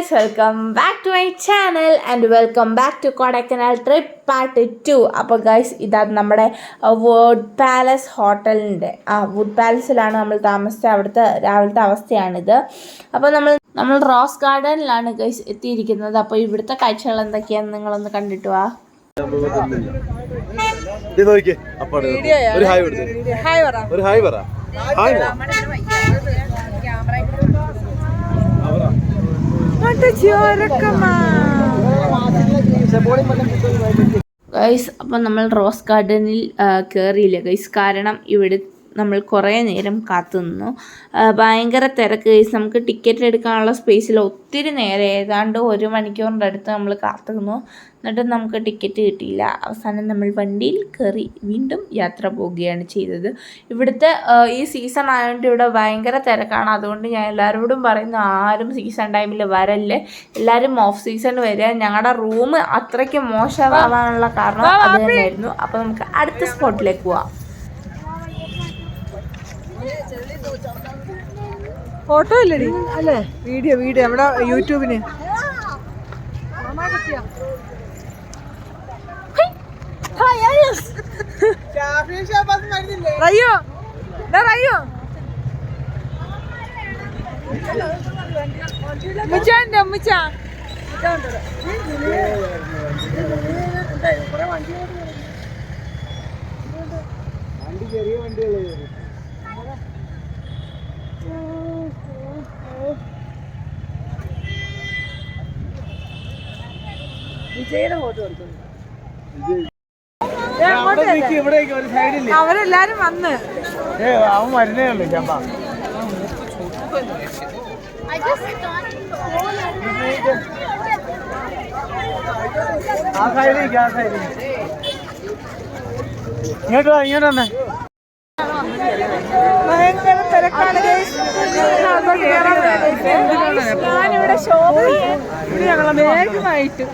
Guys welcome back to my channel and welcome back to Kodaikanal trip part two അപ്പോൾ guys ഇതാ നമ്മുടെ would palace ഹോട്ടലിന്റെ ആ would പാലസിലാണ് നമ്മൾ താമസിച്ച അവിടുത്തെ രാവിലത്തെ അവസ്ഥയാണിത്. അപ്പോൾ നമ്മൾ നമ്മൾ റോസ് ഗാർഡനിലാണ് ഗൈസ് എത്തിയിരിക്കുന്നത്. അപ്പോൾ ഇവിടുത്തെ കാഴ്ചകൾ എന്തൊക്കെയാണെന്ന് നിങ്ങളൊന്ന് കണ്ടിട്ട് വാ. ഒരു ഹായ് പറ. ഒരു ഹായ് പറ. ഹായ് ഗൈസ് അപ്പം നമ്മൾ റോസ് ഗാർഡനിൽ കയറിയില്ല ഗൈസ് കാരണം ഇവിടെ നമ്മൾ കുറേ നേരം കാത്തുനിന്നു. ഭയങ്കര തിരക്ക്. നമുക്ക് ടിക്കറ്റ് എടുക്കാനുള്ള സ്പേസിൽ ഒത്തിരി നേരം. ഏതാണ്ട് ഒരു മണിക്കൂറിന്റെ അടുത്ത് നമ്മൾ കാത്തു നിന്നു എന്നിട്ട് നമുക്ക് ടിക്കറ്റ് കിട്ടിയില്ല. അവസാനം നമ്മൾ വണ്ടിയിൽ കയറി വീണ്ടും യാത്ര പോവുകയാണ് ചെയ്തത്. ഇവിടുത്തെ ഈ സീസൺ ആയതുകൊണ്ട് ഇവിടെ ഭയങ്കര തിരക്കാണ്. അതുകൊണ്ട് ഞാൻ എല്ലാവരോടും പറയുന്നു ആരും സീസൺ ടൈമിൽ വരല്ലേ. എല്ലാവരും ഓഫ് സീസൺ വരിക. ഞങ്ങളുടെ റൂം അത്രയ്ക്ക് മോശമാവാനുള്ള കാരണം അത് തന്നെയായിരുന്നു. അപ്പോൾ നമുക്ക് അടുത്ത സ്പോട്ടിലേക്ക് പോവാം. ഫോട്ടോ ഇല്ലടി. അല്ലേ? Video video. നമ്മുടെ യൂട്യൂബിന്. റയ്യോ? ദാ അവരെല്ലാരും വന്ന്. അവൻ വരുന്നേ ഉള്ളൂ ചമ്പ ആ സൈഡിലേക്ക് ആ സൈഡിലേക്ക് ഇങ്ങോട്ട് വാ ഇങ്ങോട്ട് വന്നേ. ഭയങ്കര തിരക്കാണ്. ഞാനിവിടെ ഷോപ്പ് ഞങ്ങളെ വേഗമായിട്ട്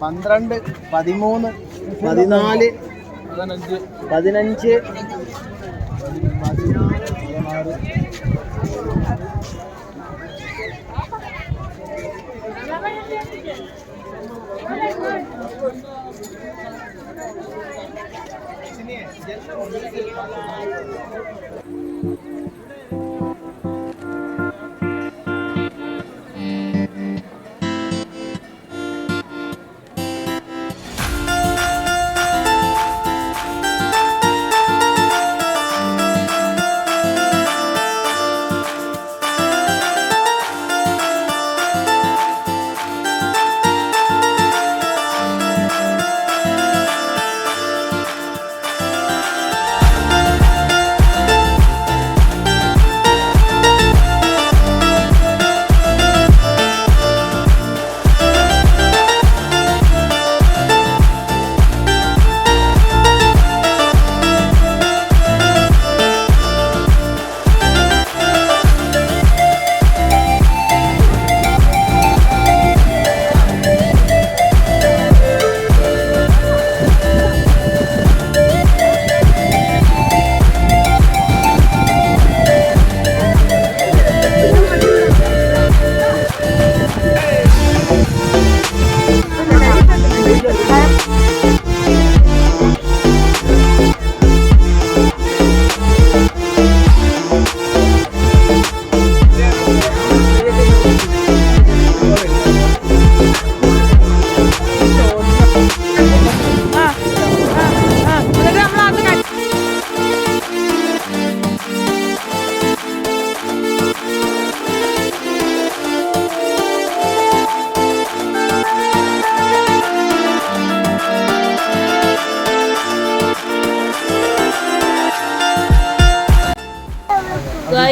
പന്ത്രണ്ട് പതിമൂന്ന് പതിനാല് പതിനഞ്ച്. എന്നിട്ട്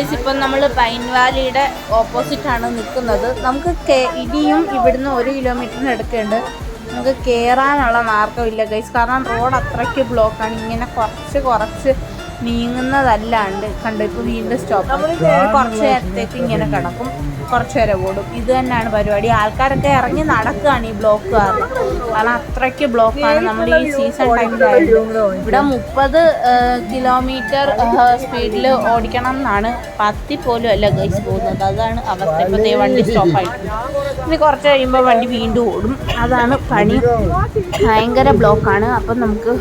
ഗായ്സ് ഇപ്പം നമ്മൾ പൈൻ വാലിയുടെ ഓപ്പോസിറ്റ് ആണ് നിൽക്കുന്നത്. നമുക്ക് ഇടിയും ഇവിടുന്ന് ഒരു കിലോമീറ്ററിന് എടുക്കുന്നുണ്ട് നമുക്ക് കയറാനുള്ള മാർഗമില്ല ഗൈസ് കാരണം റോഡ് അത്രയ്ക്ക് ബ്ലോക്കാണ് ഇങ്ങനെ കുറച്ച് കുറച്ച് നീങ്ങുന്നതല്ലാണ്ട് കണ്ടോ ഇപ്പൊ വീണ്ടും സ്റ്റോപ്പ് കുറച്ച് നേരത്തേക്ക് ഇങ്ങനെ കിടക്കും. കുറച്ച് നേരം ഓടും. ഇത് തന്നെയാണ് പരിപാടി. ആൾക്കാരൊക്കെ ഇറങ്ങി നടക്കുകയാണ് ഈ ബ്ലോക്ക് കാരണം കാരണം അത്രയ്ക്ക് ബ്ലോക്കാണ് നമ്മൾ ഈ സീസൺ ടൈമിലായിട്ട് ഇവിടെ മുപ്പത് കിലോമീറ്റർ സ്പീഡിൽ ഓടിക്കണം എന്നാണ് പത്തി പോലും അല്ല ഗൈസ് പോകുന്നത്. അതാണ് അവസ്ഥ. ഇപ്പോൾ ദേ വണ്ടി സ്റ്റോപ്പായിട്ട് ഇനി കുറച്ച് കഴിയുമ്പോൾ വണ്ടി വീണ്ടും ഓടും. അതാണ് പണി. ഭയങ്കര ബ്ലോക്കാണ് അപ്പം നമുക്ക്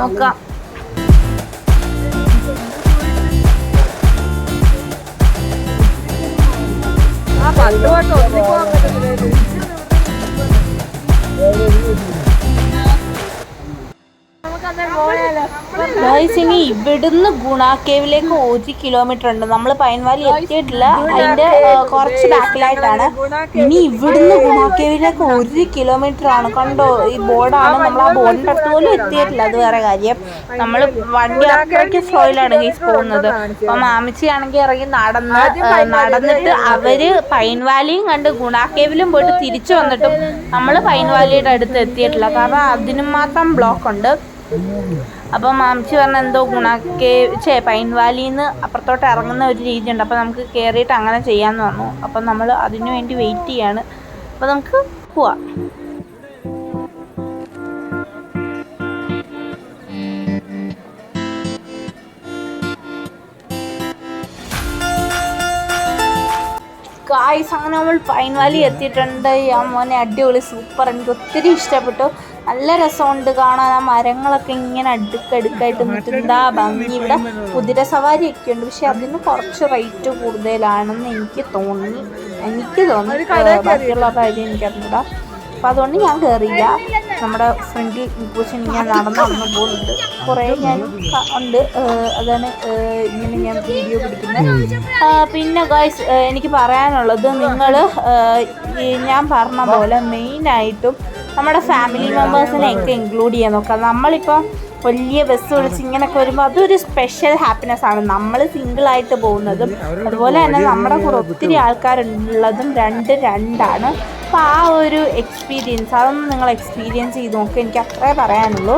നോക്കാം. ആ പണ്ട് തൊട്ട് ഒന്നി പോകാൻ പറ്റത്തില്ല ഗൈസ് ഇനി ഇവിടുന്ന് ഗുണാക്കേവിലേക്ക് ഒരു കിലോമീറ്റർ ഉണ്ട്. നമ്മൾ പൈൻവാലി എത്തിയിട്ടില്ല. അതിന്റെ കുറച്ച് ബാക്കിലായിട്ടാണ്. ഇനി ഇവിടുന്ന് ഗുണാക്കേവിലേക്ക് ഒരു കിലോമീറ്റർ ആണ്. കണ്ടോ ഈ ബോർഡാണ്. നമ്മൾ ആ ബോർഡിന്റെ അടുത്ത് പോലും എത്തിയിട്ടില്ല. അത് വേറെ കാര്യം. നമ്മൾ വണ്ടി അത്രയ്ക്ക് സ്ലോയിലാണ് ഗൈസ് പോകുന്നത്. അപ്പൊ മാമിച്ചി ആണെങ്കിൽ ഇറങ്ങി നടന്ന് നടന്നിട്ട് അവർ പൈൻവാലിയും കണ്ട് ഗുണാക്കേവിലും കേവിലും പോയിട്ട് തിരിച്ചു വന്നിട്ടും നമ്മൾ പൈൻവാലിയുടെ അടുത്ത് എത്തിയിട്ടില്ല. കാരണം അതിനും മാത്രം ബ്ലോക്ക് ഉണ്ട്. അപ്പം മാമിച്ചി പറഞ്ഞ എന്തോ ഗുണക്കേ ചേ പൈൻ വാലിന്ന് അപ്പുറത്തോട്ട് ഇറങ്ങുന്ന ഒരു രീതി ഉണ്ട് അപ്പം നമുക്ക് കയറിയിട്ട് അങ്ങനെ ചെയ്യാമെന്ന് പറഞ്ഞു. അപ്പം നമ്മൾ അതിനു വേണ്ടി വെയിറ്റ് ചെയ്യാണ്. അപ്പോൾ നമുക്ക് പോവാം. ഗായ്സ് അങ്ങനെ നമ്മൾ പൈൻ വാലി എത്തിയിട്ടുണ്ട്. ആ മോനെ അടിപൊളി സൂപ്പർ എനിക്ക് ഒത്തിരി ഇഷ്ടപ്പെട്ടു. നല്ല രസമുണ്ട് കാണാൻ. ആ മരങ്ങളൊക്കെ ഇങ്ങനെ അടുക്കടുക്കായിട്ട് നിൽക്കുന്നതാ ഭംഗി. ഇവിടെ കുതിര സവാരി ഒക്കെ ഉണ്ട്. പക്ഷെ അതിന് കുറച്ച് റേറ്റ് കൂടുതലാണെന്ന് എനിക്ക് തോന്നി. എനിക്ക് തോന്നി. ബാക്കിയുള്ള കാര്യം എനിക്കറിഞ്ഞൂടാ അപ്പം അതുകൊണ്ട് ഞാൻ കയറിയില്ല നമ്മുടെ ഫ്രണ്ടിൽ പൂച്ചൻ ഞാൻ നടന്നു നടന്ന് പോകുന്നുണ്ട് കുറേ ഞാൻ ഉണ്ട്. അതാണ് ഇങ്ങനെ ഞാൻ വീഡിയോ പിടിക്കുന്നത് പിന്നെ ഗായ്സ് എനിക്ക് പറയാനുള്ളത് നിങ്ങൾ ഞാൻ പറഞ്ഞ പോലെ മെയിനായിട്ടും നമ്മുടെ ഫാമിലി മെമ്പേഴ്സിനെയൊക്കെ ഇൻക്ലൂഡ് ചെയ്യാൻ നോക്കുക നമ്മളിപ്പോൾ വലിയ ബസ് വിളിച്ച് ഇങ്ങനെയൊക്കെ വരുമ്പോൾ അതൊരു സ്പെഷ്യൽ ഹാപ്പിനെസ് ആണ്. നമ്മൾ സിംഗിളായിട്ട് പോകുന്നതും അതുപോലെ തന്നെ നമ്മുടെ കൂടെ ഒത്തിരി ആൾക്കാരുള്ളതും രണ്ട് രണ്ടാണ്. അപ്പോൾ ആ ഒരു എക്സ്പീരിയൻസ് അതൊന്നും നിങ്ങൾ എക്സ്പീരിയൻസ് ചെയ്ത് നോക്കുക എനിക്ക് അത്രേ പറയാനുള്ളൂ.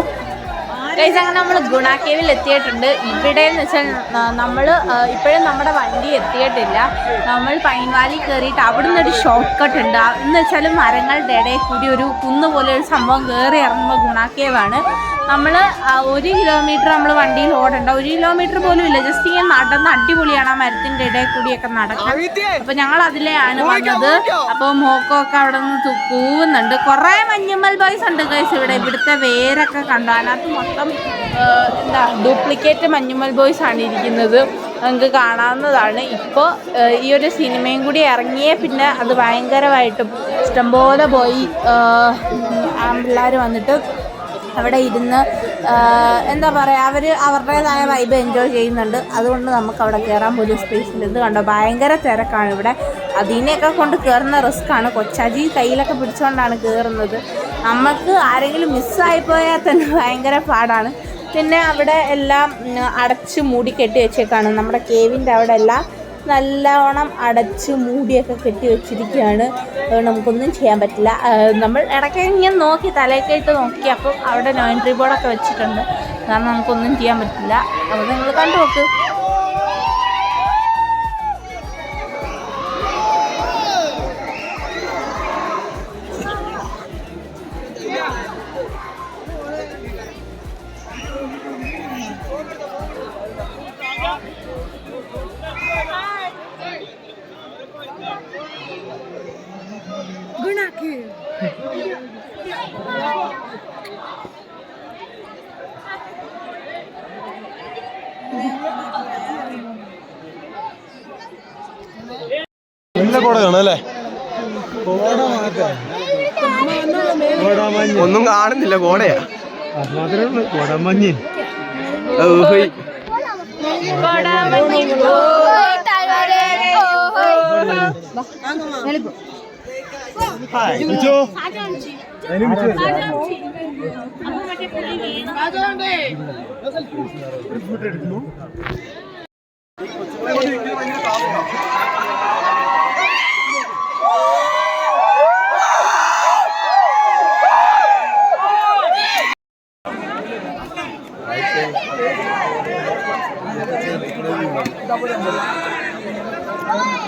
ഗൈസ് അങ്ങനെ നമ്മൾ ഗുണാക്കേവിൽ എത്തിയിട്ടുണ്ട്. ഇവിടെ എന്ന് വെച്ചാൽ നമ്മൾ ഇപ്പോഴും നമ്മുടെ വണ്ടി എത്തിയിട്ടില്ല. നമ്മൾ പൈൻവാലി കയറിയിട്ട് അവിടുന്ന് ഒരു ഷോർട്ട് കട്ട് ഉണ്ട് എന്ന് വെച്ചാൽ മരങ്ങളുടെ ഇടയിൽ കൂടി ഒരു കുന്ന് പോലെ ഒരു സംഭവം കയറി ഇറങ്ങുമ്പോൾ ഗുണാക്കേവാണ്. നമ്മൾ ഒരു കിലോമീറ്റർ നമ്മൾ വണ്ടിയിൽ ഓടണ്ട. ഒരു കിലോമീറ്റർ പോലും ഇല്ല. ജസ്റ്റ് ഇങ്ങനെ നടന്ന് അടിപൊളിയാണ് ആ മരത്തിന്റെ ഇടയിൽ കൂടിയൊക്കെ നടക്കാൻ. അപ്പൊ ഞങ്ങൾ അതിലെയാണ് വന്നത്. അപ്പോൾ മോക്കൊക്കെ അവിടെ നിന്ന് കൂവുന്നുണ്ട് കുറേ മഞ്ഞുമ്മൽ ബോയ്സ് ഉണ്ട് ഗൈസ് ഇവിടെ. ഇവിടുത്തെ വേരൊക്കെ കണ്ടു? അതിനകത്ത് മൊത്തം എന്താ ഡ്യൂപ്ലിക്കേറ്റ് മഞ്ഞുമൽ ബോയ്സ് ആണ് ഇരിക്കുന്നത്. നമുക്ക് കാണാവുന്നതാണ്. ഇപ്പോൾ ഈ ഒരു സിനിമയും കൂടി ഇറങ്ങിയേ പിന്നെ അത് ഭയങ്കരമായിട്ടും ഇഷ്ടംപോലെ പോയി ആമ്പിള്ളേർ വന്നിട്ട് അവിടെ ഇരുന്ന് എന്താ പറയുക അവർ അവരുടേതായ വൈബ് എൻജോയ് ചെയ്യുന്നുണ്ട്. അതുകൊണ്ട് നമുക്ക് അവിടെ കയറാൻ പോലും സ്പേസ് ഇല്ല. ഇത് കണ്ടോ ഭയങ്കര തിരക്കാണ് ഇവിടെ. അതിനെയൊക്കെ കൊണ്ട് കയറുന്ന റിസ്ക്കാണ് കൊച്ചാജി കയ്യിലൊക്കെ പിടിച്ചുകൊണ്ടാണ് കയറുന്നത് നമുക്ക് ആരെങ്കിലും മിസ്സായി പോയാൽ തന്നെ ഭയങ്കര പാടാണ്. പിന്നെ അവിടെ എല്ലാം അടച്ച് മൂടി കെട്ടി വെച്ചേക്കാണ്. നമ്മുടെ കേവിന്റെ അവിടെ എല്ലാം നല്ലവണ്ണം അടച്ച് മൂടിയൊക്കെ കെട്ടി വെച്ചിരിക്കുകയാണ്. നമുക്കൊന്നും ചെയ്യാൻ പറ്റില്ല. നമ്മൾ ഇടയ്ക്ക് ഇങ്ങനെ നോക്കി തലയൊക്കെ ഇട്ട് നോക്കി. അപ്പം അവിടെ നോ എൻട്രി ബോർഡൊക്കെ വെച്ചിട്ടുണ്ട്. കാരണം നമുക്കൊന്നും ചെയ്യാൻ പറ്റില്ല. അപ്പോൾ നിങ്ങൾ കണ്ടു നോക്ക്. എനിക്ക് നല്ല കോടയാണ് അല്ലേ? ഒന്നും കാണുന്നില്ല കോടയാ. കോടമഞ്ഞ്. കോടമഞ്ഞ് Hi. 그죠? 애니메이션. 아,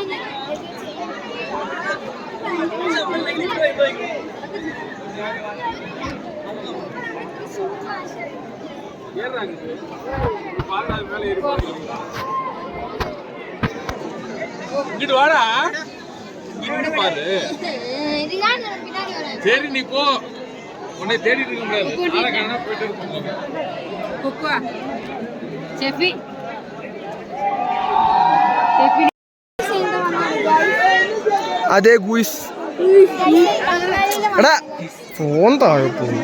இங்கிட்டு வாடா. இங்கிட்டு பாரு. சரி நீ போ. உன்னை தேடிட்டு இருக்க முடியாது. போயிட்டு இருப்போம் ഷെഫി അതെ ഗുയിസ് എടാ ഫോൺ താഴെ പോകും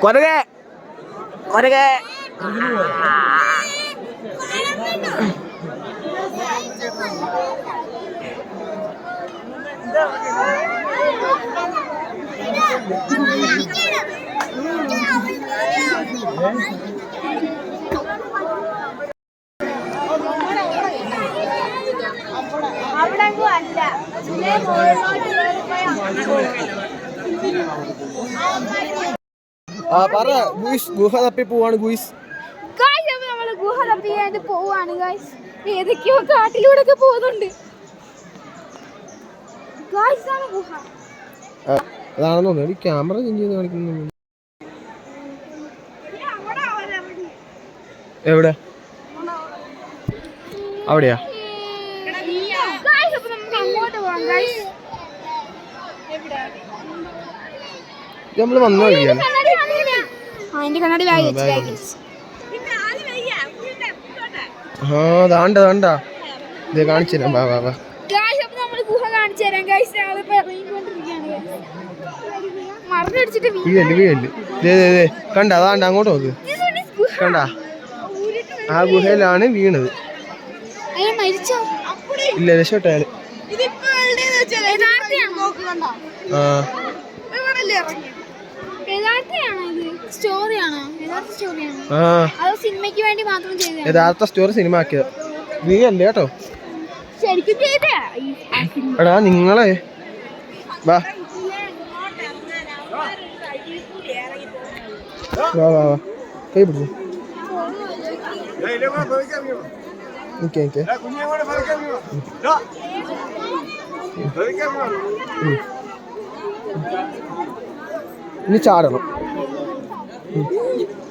കൊരകെ കൊരകെ അവിടെ അല്ല ആ പറ ഗുയിസ് ഗുഹ തപ്പി പോവാണ് ഗുയിസ്. ഗുഹ തപ്പിയായിട്ട് പോവാണ് ഗായ്സ് ഏതൊക്കെയോ കാട്ടിലൂടെ ഒക്കെ പോകുന്നുണ്ട്. ഗായ്സ് ആണ് ഗുഹ. അതാണെന്ന് തോന്നുന്നു. ക്യാമറ ചേഞ്ച് ചെയ്ത് കാണിക്കുന്നു എവിടെ? അവിടെയാ? നമ്മൾ വന്നോ കാണില്ല ആ എന്റെ കണ്ണാടി ബാഗ് വെച്ച് ആ ദാണ്ട ദാണ്ട ഇത് കാണിച്ചു തരാം. വാ വാ വാ. വീഴൽ വീഴൽ ദേ ദേ ദേ. കണ്ട അതാണ്ട് അങ്ങോട്ട് നോക്ക്. കണ്ട? ആ ഗുഹയിലാണ് വീണത്. അയ്യോ മരിച്ചോ? ഇല്ല രക്ഷപ്പെട്ട അയാൾ? ആ. യഥാർത്ഥ സ്റ്റോറി സിനിമ ആക്കിയത് കേട്ടോ? ഈ ആ സിനിമ. എടാ നിങ്ങളെ. വാ. വാ വാ വാ. കൈ പിടിച്ചു നിക്കേ നിക്കേ. ഇനി ചാടണം.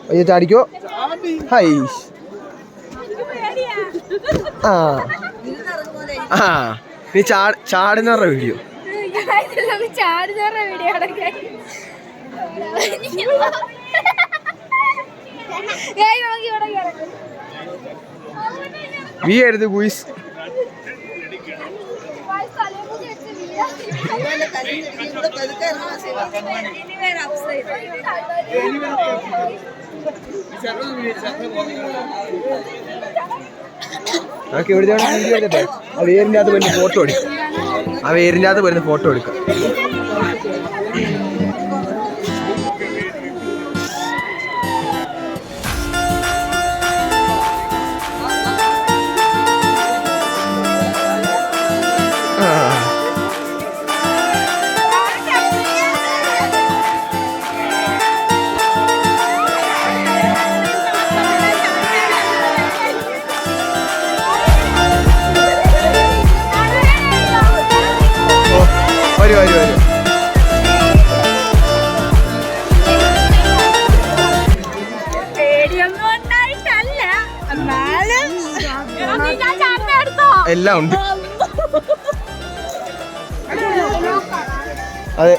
അയ്യോ ചാടിക്കോ. ഹൈ ആ. ആ. നീ ചാടുന്ന വീഡിയോ വീ ആയിരുന്നു ചാടി തറ വീഡിയോ നമുക്ക് ഇവിടെ കിടക്കാം. വീ എഴുത് ഗുയിസ് Guys, തലമുടി വെച്ച് വീഴാ. നമുക്ക് എവിടെ എടുത്തിട്ടെ ആ വേരിന്റെ അകത്ത് വരുന്ന ഫോട്ടോ എടുക്കാം. ആ വേരിന്റെ അകത്ത് വരുന്ന ഫോട്ടോ എടുക്കാം. എല്ലാം ഉണ്ട്. അതെ.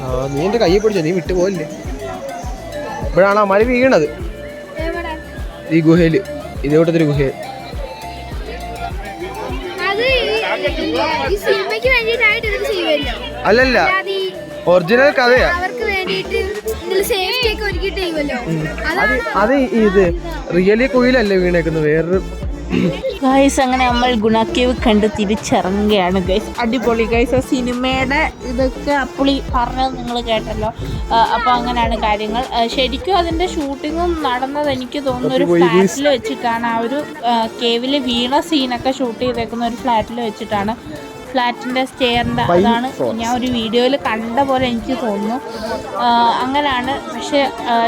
ആ നീ എന്റെ കയ്യെ പിടിച്ചോ? നീ വിട്ടു പോയില്ലേ ഇവിടാണ് ആ മഴ വീണത്? ഈ ഗുഹയിൽ. ഇതോട്ടത്തൊരു ഗുഹ ഗുഹയിൽ. അല്ലല്ല. ഒറിജിനൽ കഥയാ. അത് ഇത് റിയലി കുയിലല്ലേ വീണേക്കുന്നത്? വേറൊരു ഗൈസ് അങ്ങനെ നമ്മൾ ഗുണക്കേവ് കണ്ട് തിരിച്ചിറങ്ങുകയാണ്. ഗൈസ് അടിപൊളി. ഗൈസ് ആ സിനിമയുടെ ഇതൊക്കെ അപ്പുളി പറഞ്ഞത് നിങ്ങൾ കേട്ടല്ലോ. അപ്പോൾ അങ്ങനെയാണ് കാര്യങ്ങൾ. ശരിക്കും അതിന്റെ ഷൂട്ടിങ്ങും നടന്നത് എനിക്ക് തോന്നുന്നു ഒരു ഫ്ലാറ്റിൽ വെച്ചിട്ടാണ്. ആ ഒരു കേവിൽ വീണ സീനൊക്കെ ഷൂട്ട് ചെയ്തേക്കുന്ന ഒരു ഫ്ലാറ്റിൽ വെച്ചിട്ടാണ്. ഫ്ലാറ്റിന്റെ സ്റ്റെയറിന്റെ അതാണ് ഞാൻ ഒരു വീഡിയോയിൽ കണ്ട പോലെ എനിക്ക് തോന്നുന്നു. അങ്ങനെയാണ്. പക്ഷെ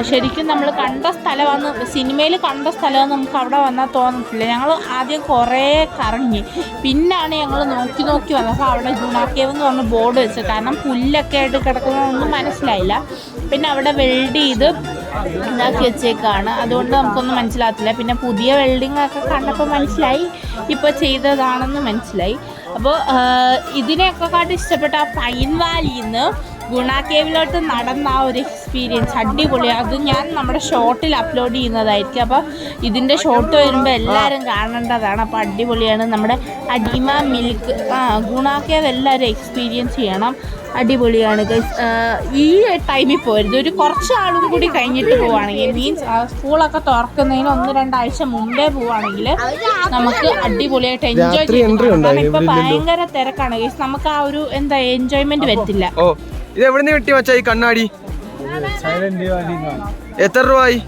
ശരിക്കും നമ്മൾ കണ്ട സ്ഥലമാണ്. സിനിമയിൽ കണ്ട സ്ഥലമാണ് നമുക്ക് അവിടെ വന്നാൽ തോന്നത്തില്ല. ഞങ്ങൾ ആദ്യം കുറേ കറങ്ങി. പിന്നാണ് ഞങ്ങൾ നോക്കി നോക്കി വന്നത്. അപ്പോൾ അവിടെ ഗുണാക്കേവ് എന്ന് പറഞ്ഞ ബോർഡ് വെച്ചത് കാരണം പുല്ലൊക്കെ ആയിട്ട് കിടക്കുന്നതൊന്നും മനസ്സിലായില്ല. പിന്നെ അവിടെ വെൽഡ് ചെയ്ത് ഇതാക്കി വെച്ചേക്കാണ്. അതുകൊണ്ട് നമുക്കൊന്നും മനസ്സിലാകത്തില്ല. പിന്നെ പുതിയ വെൽഡിംഗ് ഒക്കെ കണ്ടപ്പോൾ മനസ്സിലായി. ഇപ്പോൾ ചെയ്തതാണെന്ന് മനസ്സിലായി. അപ്പോൾ ഇതിനെയൊക്കെ കാട്ടി ഇഷ്ടപ്പെട്ട ആ പൈൻ വാലിയിൽ നിന്ന് ഗുണ കേവിലോട്ട് നടന്ന ആ ഒരു എക്സ്പീരിയൻസ് അടിപൊളി. അത് ഞാൻ നമ്മുടെ ഷോർട്ടിൽ അപ്ലോഡ് ചെയ്യുന്നതായിരിക്കും. അപ്പോൾ ഇതിന്റെ ഷോർട്ട് വരുമ്പോൾ എല്ലാവരും കാണേണ്ടതാണ്. അപ്പോൾ അടിപൊളിയാണ്. നമ്മുടെ അടിമ മിൽക്ക് ആ ഗുണ എല്ലാവരും എക്സ്പീരിയൻസ് ചെയ്യണം. അടിപൊളിയാണ് ഈ ടൈമിൽ പോരുത്. ഒരു കുറച്ച് ആളും കൂടി കഴിഞ്ഞിട്ട് പോവുകയാണെങ്കിൽ മീൻസ് സ്കൂളൊക്കെ തുറക്കുന്നതിന് ഒന്ന് രണ്ടാഴ്ച മുമ്പേ പോവുകയാണെങ്കിൽ നമുക്ക് അടിപൊളിയായിട്ട് എൻജോയ് ചെയ്യാം ഇപ്പൊ ഭയങ്കര തിരക്കാണ് നമുക്ക് ആ ഒരു എന്താ എൻജോയ്മെന്റ് വരത്തില്ല. ഓ ഇത് എവിടെ നിന്ന് കിട്ടി മച്ചാ ഈ കണ്ണാടി? എത്ര രൂപയായി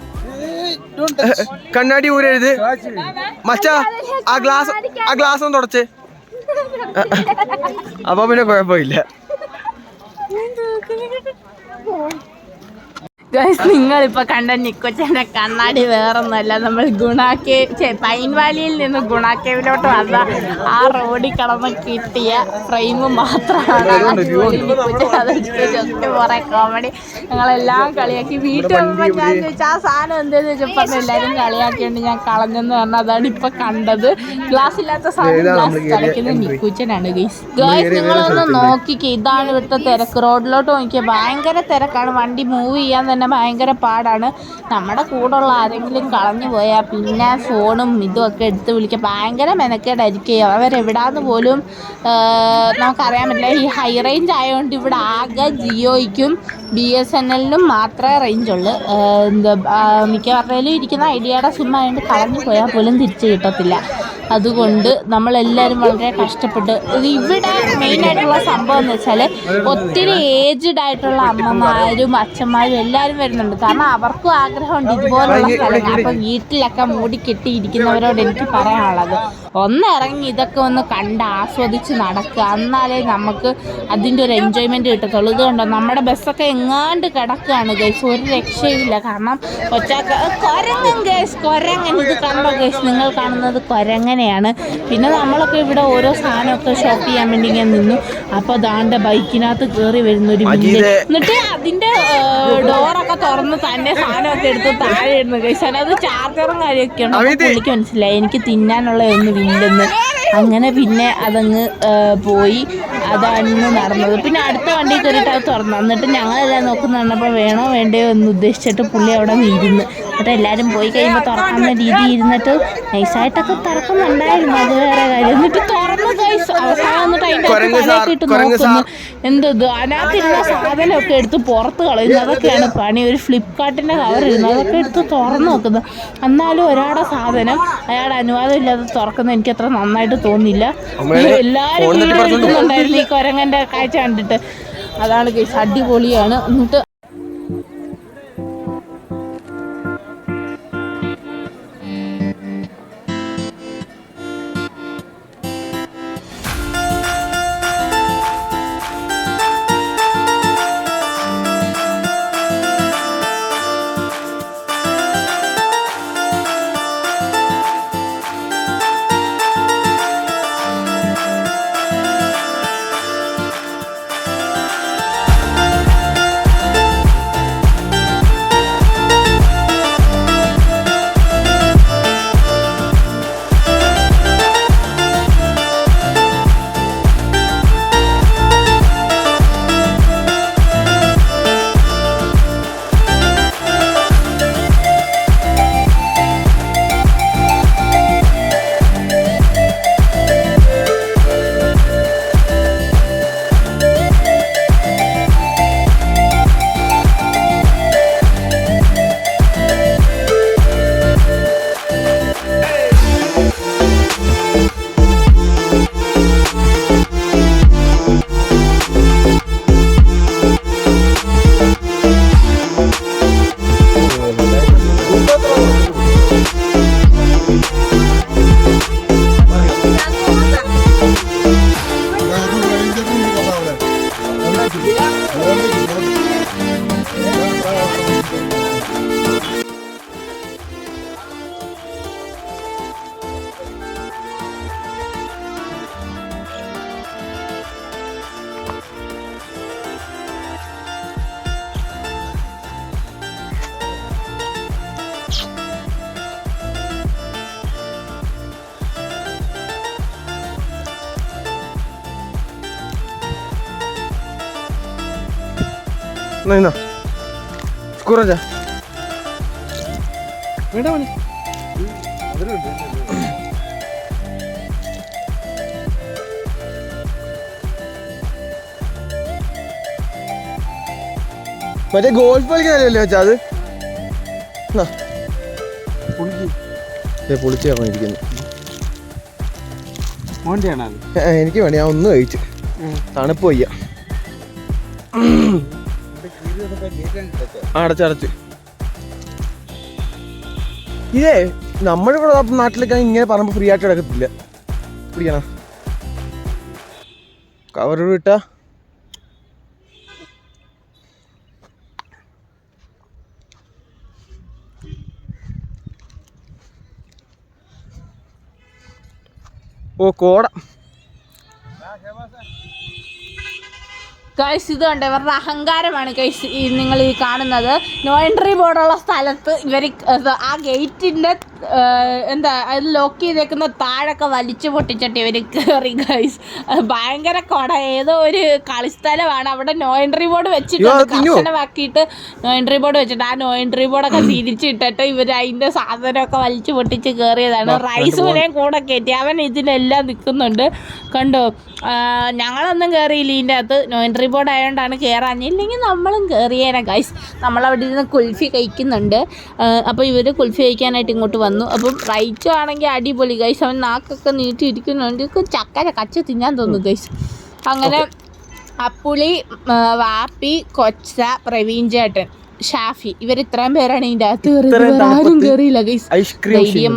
കണ്ണാടി ഊരരുത് മച്ചാ ആ ഗ്ലാസ് ആ ഗ്ലാസ് ഒന്ന് തുടച്ച്. അപ്പൊ പിന്നെ കുഴപ്പമില്ല. ഗൈസ് നിങ്ങളിപ്പോൾ കണ്ട നിക്കൊച്ചന്റെ കണ്ണാടി വേറൊന്നുമല്ല. നമ്മൾ ഗുണാക്കേ പൈൻ വാലിയിൽ നിന്ന് ഗുണാക്കേവിലോട്ട് വന്ന ആ റോഡിൽ കിടന്ന് കിട്ടിയ ഫ്രെയിം മാത്രമാണ്. ജസ്റ്റ് കുറേ കോമഡി ഞങ്ങളെല്ലാം കളിയാക്കി. വീട്ടിൽ വന്നപ്പോൾ ഞാൻ ചോദിച്ചു ആ സാധനം എന്തെന്ന്? ചോദിച്ചപ്പോൾ എല്ലാവരും കളിയാക്കിയുണ്ട് ഞാൻ കളഞ്ഞെന്ന് പറഞ്ഞാൽ അതാണ് ഇപ്പം കണ്ടത്. ഗ്ലാസ് ഇല്ലാത്ത സാധനം ഗ്ലാസ് കളിക്കുന്നത് നിക്കൂച്ചനാണ് നിക്കുച്ചനാണ് ഗൈസ് ഗൈസ് നിങ്ങളൊന്ന് നോക്കിക്കേ. ഇതാണ് ഇവിടുത്തെ തിരക്ക്. റോഡിലോട്ട് നോക്കിയാൽ ഭയങ്കര തിരക്കാണ്. വണ്ടി മൂവ് ചെയ്യാൻ തന്നെ ഭയങ്കര പാടാണ്. നമ്മുടെ കൂടെയുള്ള ആരെങ്കിലും കളഞ്ഞു പോയാൽ പിന്നെ ഫോണും ഇതും ഒക്കെ എടുത്ത് വിളിക്കുക ഭയങ്കര മെനക്കേടായിരിക്കും. അവരെവിടാന്ന് പോലും നമുക്കറിയാൻ പറ്റില്ല. ഈ ഹൈ റേഞ്ച് ആയതുകൊണ്ട് ഇവിടെ ആകെ ജിയോയ്ക്കും ബി എസ് എൻ എല്ലിനും മാത്രമേ റേഞ്ചുള്ളൂ. എന്താ മിക്കവാറിലും ഇരിക്കുന്ന ഐഡിയയുടെ സിം ആയതുകൊണ്ട് കളഞ്ഞു പോയാൽ പോലും തിരിച്ചു കിട്ടത്തില്ല. അതുകൊണ്ട് നമ്മളെല്ലാവരും വളരെ കഷ്ടപ്പെട്ട് ഇവിടെ മെയിനായിട്ടുള്ള സംഭവം എന്ന് വെച്ചാൽ ഒത്തിരി ഏജ്ഡ് ആയിട്ടുള്ള അമ്മമാരും അച്ഛന്മാരും എല്ലാവരും വരുന്നുണ്ട്. കാരണം അവർക്കും ആഗ്രഹമുണ്ട് ഇതുപോലുള്ള സ്ഥലങ്ങൾ അപ്പം വീട്ടിലൊക്കെ മൂടി കെട്ടിയിരിക്കുന്നവരോട് എനിക്ക് പറയാനുള്ളത് ഒന്ന് ഇറങ്ങി ഇതൊക്കെ ഒന്ന് കണ്ട് ആസ്വദിച്ച് നടക്കുക. എന്നാലേ നമുക്ക് അതിന്റെ ഒരു എൻജോയ്മെന്റ് കിട്ടത്തുള്ളൂ. ഇതുകൊണ്ടോ നമ്മുടെ ബസ്സൊക്കെ എങ്ങാണ്ട് കിടക്കുകയാണ് ഗൈസ് ഒരു രക്ഷയില്ല കാരണം ഒറ്റാക്ക കൊരങ്ങൻ ഗൈസ് കൊരങ്ങൻ. ഇത് കണ്ടോ ഗൈസ് നിങ്ങൾ കാണുന്നത് കൊരങ്ങനെയാണ്. പിന്നെ നമ്മളൊക്കെ ഇവിടെ ഓരോ സാധനമൊക്കെ ഷോപ്പ് ചെയ്യാൻ വേണ്ടി ഇങ്ങനെ നിന്നു. അപ്പോൾ ദാണ്ട ബൈക്കിനകത്ത് കയറി വരുന്ന ഒരു. എന്നിട്ട് അതിന്റെ ഡോറൊക്കെ തുറന്ന് തന്നെ സാധനമൊക്കെ എടുത്ത് താഴെ ഇടുന്നു. ഗൈസ് അത് ചാർജറും കാര്യമൊക്കെ ഉണ്ട് എനിക്ക് പുള്ളിക്ക് മനസ്സിലായി എനിക്ക് തിന്നാനുള്ള ഒന്നും ഇല്ലെന്ന് അങ്ങനെ പിന്നെ അതങ്ങ് പോയി. അതാണ് നടന്നത്. പിന്നെ അടുത്ത വണ്ടി കയറിയിട്ട് അത് തുറന്നു. എന്നിട്ട് ഞങ്ങളെല്ലാം നോക്കുന്ന കണ്ടപ്പോൾ വേണോ വേണ്ടയോ എന്ന് ഉദ്ദേശിച്ചിട്ട് പുള്ളി അവിടെ ഇരുന്ന്. എന്നിട്ട് എല്ലാവരും പോയി കഴിയുമ്പോൾ തുറക്കാവുന്ന രീതി ഇരുന്നിട്ട് നൈസായിട്ടൊക്കെ തുറക്കുന്നുണ്ടായിരുന്നു. അത് വേറെ കാര്യം. എന്നിട്ട് എന്തത് അതിനകത്തിരുന്ന സാധനമൊക്കെ എടുത്ത് പുറത്ത് കളയുന്നു. അതൊക്കെയാണ് പണി. ഒരു ഫ്ലിപ്കാർട്ടിന്റെ കവർ ഇരുന്നു അതൊക്കെ എടുത്ത് തുറന്നു നോക്കുന്നത് എന്നാലും ഒരാളുടെ സാധനം അയാളുടെ അനുവാദം ഇല്ലാതെ തുറക്കുന്നത് എനിക്ക് അത്ര നന്നായിട്ട് തോന്നില്ല എല്ലാവരും വീഡിയോ എടുക്കുന്നുണ്ടായിരുന്നു ഈ കുരങ്ങന്റെ കാഴ്ച കണ്ടിട്ട്. അതാണ് കേസ് അടിപൊളിയാണ്. എന്നിട്ട് മറ്റേ ഗോൾഫ് കളിക്കാനല്ലേ വെച്ചാ അത്? പൊളിച്ച് ഇറങ്ങിയിരിക്കുന്നു. എനിക്ക് വേണ്ട ഞാൻ ഒന്ന് കഴിച്ചു. തണുപ്പ് വയ്യ. അടച്ചടച്ച് അടച്ച് അടച്ച്. ഇതേ നമ്മുടെ ഇവിടെ നാട്ടിലൊക്കെ ഇങ്ങനെ പറയുമ്പോൾ ഫ്രീ ആയിട്ട് കിടക്കത്തില്ല. പിടിക്കണം? കവർ വിട്ടാ ഓ കോട ഗൈസ് ഇത് കണ്ടോ? ഇവരുടെ അഹങ്കാരമാണ് ഗൈസ് ഈ നിങ്ങൾ ഈ കാണുന്നത്. നോ എൻട്രി ബോർഡുള്ള സ്ഥലത്ത് ഇവർ ആ ഗേറ്റിന്റെ എന്താ അത് ലോക്ക് ചെയ്തേക്കുന്ന താഴൊക്കെ വലിച്ചു പൊട്ടിച്ചിട്ട് ഇവർ കയറി ഗൈസ് ഭയങ്കര കൊട. ഏതോ ഒരു കളിസ്ഥലമാണ്. അവിടെ നോ എൻട്രി ബോർഡ് വെച്ചിട്ട് അയ്യോ, അത് കർശനമാക്കിയിട്ട് നോ എൻട്രി ബോർഡ് വെച്ചിട്ട് ആ നോ എൻട്രി ബോർഡൊക്കെ തിരിച്ചിട്ടിട്ട് ഇവർ അതിന്റെ സാധനമൊക്കെ വലിച്ചു പൊട്ടിച്ച് കയറിയതാണ് റൈസ് വരെയും കൂടെ കയറ്റി അവൻ ഇതിനെല്ലാം നിൽക്കുന്നുണ്ട്. കണ്ടോ? ഞങ്ങളൊന്നും കയറിയില്ല ഇതിന്റെ അകത്ത്. നോ എൻട്രി ബോർഡ് ആയതുകൊണ്ടാണ് കയറാഞ്ഞ ഇല്ലെങ്കിൽ നമ്മളും കയറിയേനെ ഗൈസ് നമ്മളവിടെ ഇരുന്ന് കുൽഫി കഴിക്കുന്നുണ്ട്. അപ്പോൾ ഇവർ കുൽഫി കഴിക്കാനായിട്ട് ഇങ്ങോട്ട് വന്നു. അപ്പം റൈറ്റോ ആണെങ്കിൽ അടിപൊളി ഗൈസ് അവൻ നാക്കൊക്കെ നീട്ടിയിരിക്കുന്നുണ്ട് ചക്കര കച്ച തിന്നാൻ തോന്നുന്നു ഗൈസ് അങ്ങനെ അപ്പുളി വാപ്പി കൊച്ച പ്രവീൺ ചേട്ടൻ ഷാഫി ഇവർ ഇത്രയും പേരാണ് ഇതിന്റെ അകത്ത് കയറിയത് വേറെ ആരും കേറിയില്ല കയറിയില്ല ധൈര്യം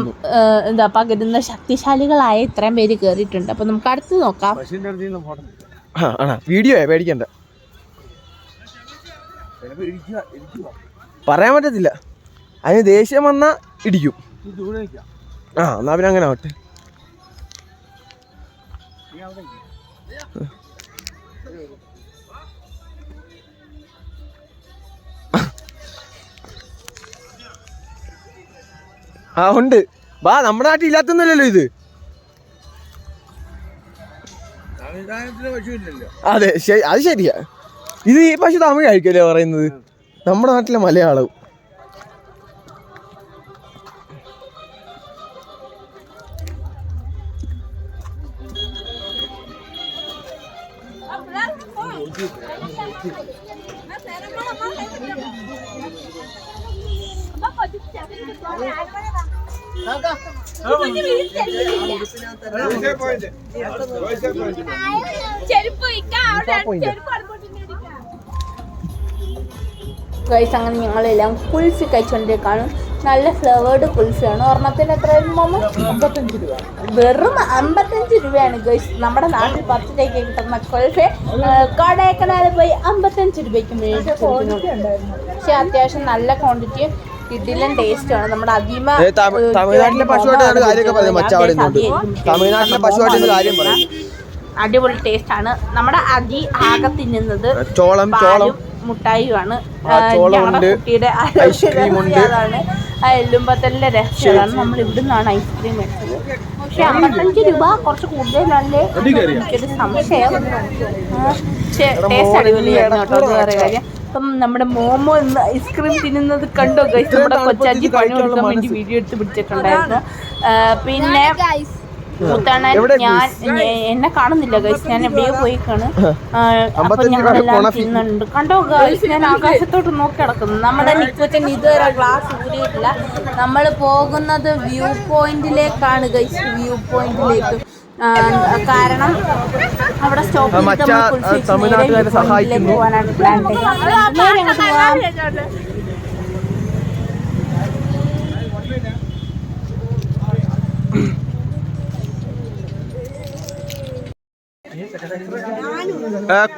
എന്താ പകരുന്ന ശക്തിശാലികളായ ഇത്രയും പേര് കയറിയിട്ടുണ്ട് അപ്പൊ നമുക്ക് അടുത്ത് നോക്കാം. ആ ആണോ? വീഡിയോ പേടിക്കണ്ട. പറയാൻ പറ്റത്തില്ല. അതിന് ദേഷ്യം വന്നാ ഇടിക്കും. ആ എന്നാ പിന്നെ അങ്ങനെ ആവട്ടെ. ആ ഉണ്ട്. വാ നമ്മുടെ നാട്ടിൽ ഇല്ലാത്തൊന്നുമല്ലല്ലോ ഇത്. അതെ അത് ശരിയാ. ഇത് ഈ പശു തമിഴായിരിക്കുമല്ലേ പറയുന്നത്? നമ്മുടെ നാട്ടിലെ മലയാളവും ഗൈസ് അങ്ങനെ ഞങ്ങളെല്ലാം കുൽഫി കഴിച്ചുകൊണ്ടിരിക്കുകയാണ് നല്ല ഫ്ലേവേർഡ് കുൽഫിയാണ്. ഒരെണ്ണത്തിന് എത്ര അമ്പത്തഞ്ച് രൂപ. വെറും അമ്പത്തഞ്ച് രൂപയാണ് ഗൈസ് നമ്മുടെ നാട്ടിൽ പത്ത് രൂപയ്ക്ക് കിട്ടുന്ന കുൽഫി കടയക്കനാല് പോയി അമ്പത്തഞ്ച് രൂപയ്ക്ക് മേടിച്ചു. പക്ഷെ അത്യാവശ്യം നല്ല ക്വാണ്ടിറ്റിയും കിഡിലും ടേസ്റ്റുമാണ് നമ്മുടെ അധിമ ഏ, തമി- തമിഴ്നാട്ടിലെ പശുവായിട്ടാണ് കാര്യമൊക്കെ പറയുന്നത് മച്ച അവിടെ നിന്നുണ്ട് തമിഴ്നാട്ടിലെ പശുവായിട്ട് കാര്യം പറയും. അടിപൊളി ടേസ്റ്റ് ആണ്. നമ്മുടെ അതി ആകെ തിന്നുന്നത് ചോളം. ചോളം മുട്ടായിയുമാണ്. ഞങ്ങളുടെ കുട്ടിയുടെ അതാണ്. ആ എല്ലുമ്പത്തലിന്റെ രഹസ്യമാണ് നമ്മൾ ഇവിടുന്നാണ് ഐസ്ക്രീം എടുത്തത് പക്ഷെ അമ്പത്തഞ്ച് രൂപ കുറച്ച് കൂടുതലല്ലേ എനിക്കൊരു സംശയം. ടേസ്റ്റ് അടിപൊളിയായിരുന്നു കേട്ടോ. അത് വേറെ കാര്യം. അപ്പം നമ്മുടെ മോമോ ഇന്ന് ഐസ്ക്രീം തിന്നുന്നത് കണ്ടോ ഗൈസ് നമ്മുടെ കൊച്ചാജി പണി കൊടുക്കാൻ വേണ്ടി വീഡിയോ എടുത്ത് പിടിച്ചിട്ടുണ്ടായിരുന്നു. പിന്നെ മുത്തണ്ണൻ ഞാൻ എന്നെ കാണുന്നില്ല ഗൈസ് ഞാൻ എവിടെയോ പോയി ആ, അപ്പൊ ഞങ്ങളെല്ലാം തിന്നുന്നുണ്ട്. കണ്ടോ ഗൈസ് ഞാൻ ആകാശത്തോട്ട് നോക്കി കിടക്കുന്നു നമ്മുടെ നിക്കോച്ചൻ ഇതുവരെ ഗ്ലാസ് ഊരിയിട്ടില്ല. നമ്മൾ പോകുന്നത് വ്യൂ പോയിന്റിലേക്കാണ് ഗൈസ് വ്യൂ പോയിന്റിലേക്ക് കാരണം അവിടെ സ്റ്റോപ്പ് തമിഴ്നാട്ടുകാരെ സഹായിക്കുന്നു. പോകാനായിട്ട് പ്ലാൻ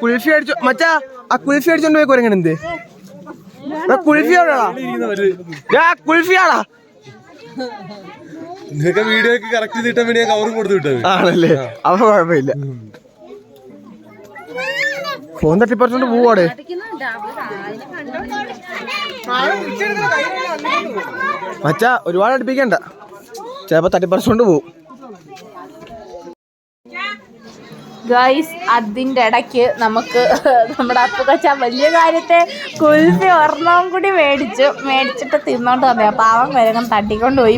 കുൽഫി അടിച്ചു മച്ചാ ആ കുൽഫി അടിച്ചോണ്ട് പോയി കുരങ്ങനെ എന്ത്? കുൽഫി എവിടെയാടാ കുൽഫി വീഡിയോക്ക് കറക്റ്റ് വേണ്ടി കവറും കൊടുത്തു വിട്ടത്. ആണല്ലേ? അവ കുഴപ്പമില്ല. ഫോൺ തട്ടിപ്പറിച്ചോണ്ട് പോവാടെ. മച്ചാ ഒരുപാട് അടുപ്പിക്കണ്ട. ചിലപ്പോ തട്ടിപ്പറിച്ചോണ്ട് പോവും. ഗൈസ് അതിന്റെ ഇടയ്ക്ക് നമുക്ക് നമ്മുടെ അപ്പുകച്ച വലിയ കാര്യത്തെ കുൽഫി ഒരെണ്ണം കൂടി മേടിച്ചു. മേടിച്ചിട്ട് തിന്നോണ്ട് വന്നേ. പാവം കുരങ്ങൻ തട്ടിക്കൊണ്ട് പോയി.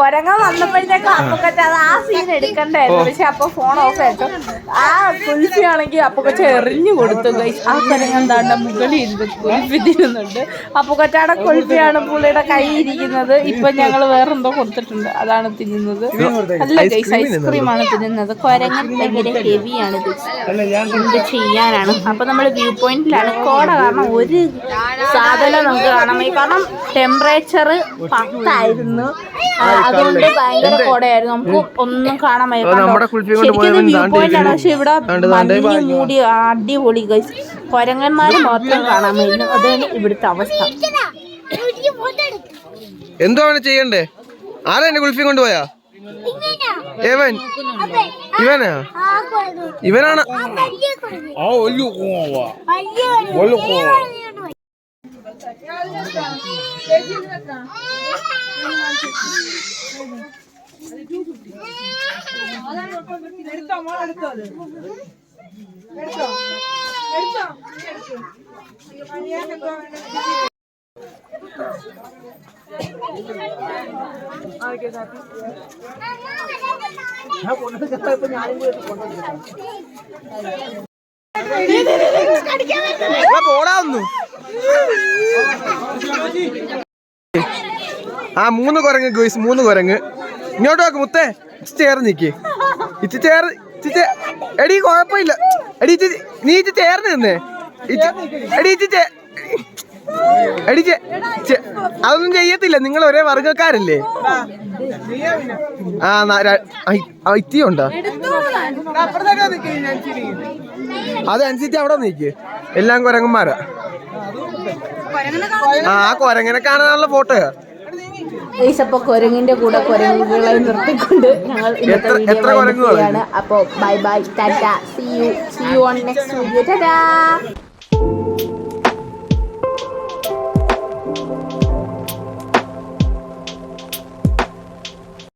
കുരങ്ങൻ വന്നപ്പോഴത്തേക്കും അപ്പുകച്ച അത് ആ സീൻ എടുക്കണ്ടായിരുന്നു. പക്ഷെ അപ്പൊ ഫോൺ ഓഫ് ആയിട്ടു ആ കുൽഫി ആണെങ്കിൽ അപ്പുകച്ച എറിഞ്ഞു കൊടുത്തു. ഗൈസ് ആ കുരങ്ങൻ താണ്ട മുകളിൽ ഇരുന്ന് കുൽഫി തിരുന്നുണ്ട് അപ്പുകച്ചയുടെ കുൽഫിയാണ് പുള്ളിയുടെ കൈ ഇരിക്കുന്നത്. ഇപ്പൊ ഞങ്ങൾ വേറെന്തോ കൊടുത്തിട്ടുണ്ട്. അതാണ് തിന്നുന്നത്. അല്ല ഗൈസ് ഐസ്ക്രീമാണ് തിന്നുന്നത്. കുരങ്ങൻ ഭയങ്കര ഹെവിയാണ് എന്ത് ചെയ്യാനാണ്? അപ്പൊ നമ്മൾ വ്യൂ പോയിന്റിലാണ്. കോട കാരണം ഒരു സാധനം നമുക്ക് കാണാൻ കാരണം ടെമ്പറേച്ചർ പത്തായിരുന്നു. അതുകൊണ്ട് ഭയങ്കര കോടയായിരുന്നു. നമുക്ക് ഒന്നും കാണാൻ വയ്യ. അപ്പൊ നമ്മുടെ കുൽഫി കൊണ്ട് പോയവൻ വ്യൂ ദാണ്ട് പോയിന്റ് പക്ഷെ ഇവിടെ മഞ്ഞ് മൂടി അടിപൊളി ഗൈസ് കൊരങ്ങന്മാര് മാത്രം കാണാൻ വയ്യുന്നു അതാണ് ഇവിടുത്തെ അവസ്ഥ. എന്തോ ചെയ്യണ്ടേ? ആരാ എന്റെ കുൽഫി ഏവൻ ഇവനാ? ഇവനാണ്. ആ വലിയ കോവാ എടുത്തോ മോൾ എടുത്തോ? അത് എടുത്തോ? എടുത്തോ? ഒന്ന് ആ മൂന്ന് കുരങ്ങ് ഗോയ്സ് മൂന്ന് കുരങ്ങ്. ഇങ്ങോട്ട് നോക്ക് മുത്തേ ചേർന്ന് നിക്ക്. ഇച്ചി ചേർ എടീ കുഴപ്പമില്ല. എടി ഇച്ചി നീ ഇച്ചി ചേർന്ന് നിന്നേ. എടി ഇച്ചി അതൊന്നും ചെയ്യത്തില്ല. നിങ്ങൾ ഒരേ വർഗക്കാരല്ലേ ആ ഇത്തിയുണ്ടോ അത് അനുസരിച്ച് അവിടെ നിൽക്ക് എല്ലാം കുരങ്ങന്മാരാ. ആ കൊരങ്ങനെ കാണാനുള്ള ഫോട്ടോ. കൊരങ്ങിന്റെ കൂടെ കൊരങ്ങുകളെ നിർത്തിക്കൊണ്ട് ഞങ്ങൾ ഇന്നത്തെ അപ്പോൾ bye bye Tata. See you see you on next video Tata thank you